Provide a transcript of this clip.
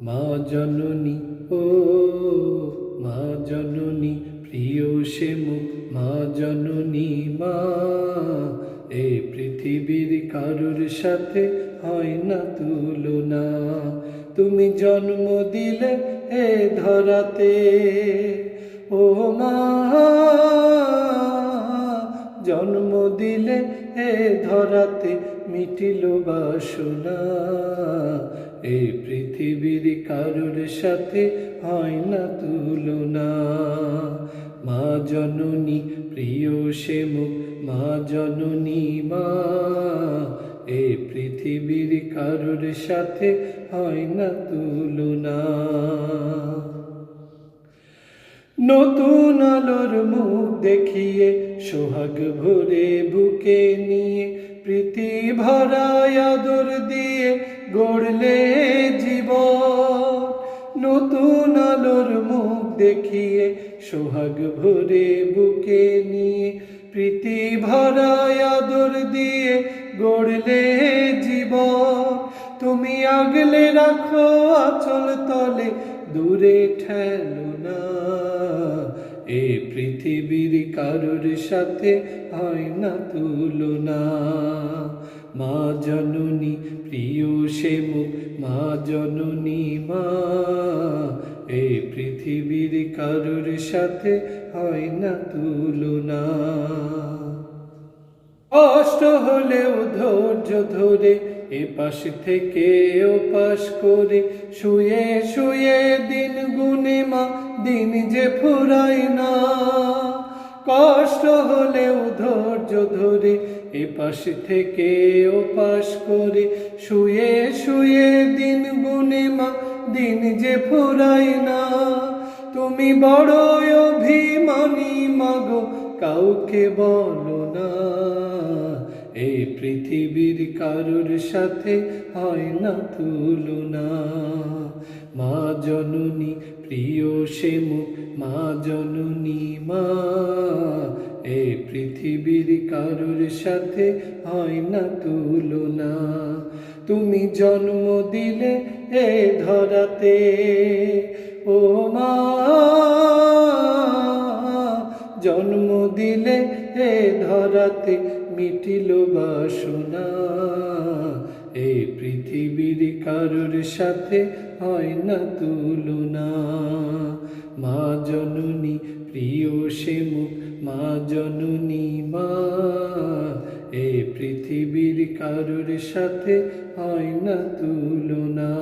মা জননী, ও মা জননী, প্রিয় সে মুখ, মা জননী মা। এই পৃথিবীর কারোর সাথে হয় না তুলনা। তুমি জন্ম দিলে এ ধরাতে। ও মা, জন্ম দিলে এ ধরাতে মিটিল বাসনা। এই পৃথিবীর কারোর সাথে হয় না তুলনা। মা জননী, প্রিয় সে মুখ, মা জননী মা। এ পৃথিবীর কারোর সাথে হয় না তুলনা। নতুন আলোর মুখ দেখিয়ে, সোহাগ ভরে বুকে নিয়ে, প্রীতি ভরায় আদর দিয়ে গড়লে জীবন। নতুন আলোর মুখ দেখিয়ে, সোহাগ ভরে বুকে নিয়ে, প্রীতি ভরা আদর দিয়ে গড়লে জীবন। তুমি আগলে রাখো আচল তলে, দূরে ঠেলো না। এ পৃথিবীর কারোর সাথে হয় না তুলনা। মা জননী, প্রিয় সে মুখ, মা জননী মা। এ পৃথিবীর কারোর সাথে হয় না তুলনা। কষ্ট হলেও ধৈর্য ধরে এ পাশ থেকে ও পাশ করে শুয়ে শুয়ে দিন গুনে মা দিন যে ফুরাই না। কষ্ট হলেও ধৈর্য ধরে এ পাশ থেকে ও পাশ করে। শুয়ে শুয়ে দিন গুনে মা, দিন যে ফুরাই না। তুমি বড় অভিমানী মাগো কাউকে বলো না। পৃথিবীর কারোর সাথে হয় না তুলনা। মা জননী, প্রিয় সে মুখ, মা জননী, মা। এ পৃথিবীর কারোর সাথে হয় না তুলনা। তুমি জন্ম দিলে এ ধরাতে। ও মা, জন্ম দিলে এ ধরাতে। মিটিল বাসনা। এই পৃথিবীর কারোর সাথে হয় না তুলনা। মা জননী, প্রিয় সে মুখ, মা জননী মা। এই পৃথিবীর কারোর সাথে হয় না তুলনা।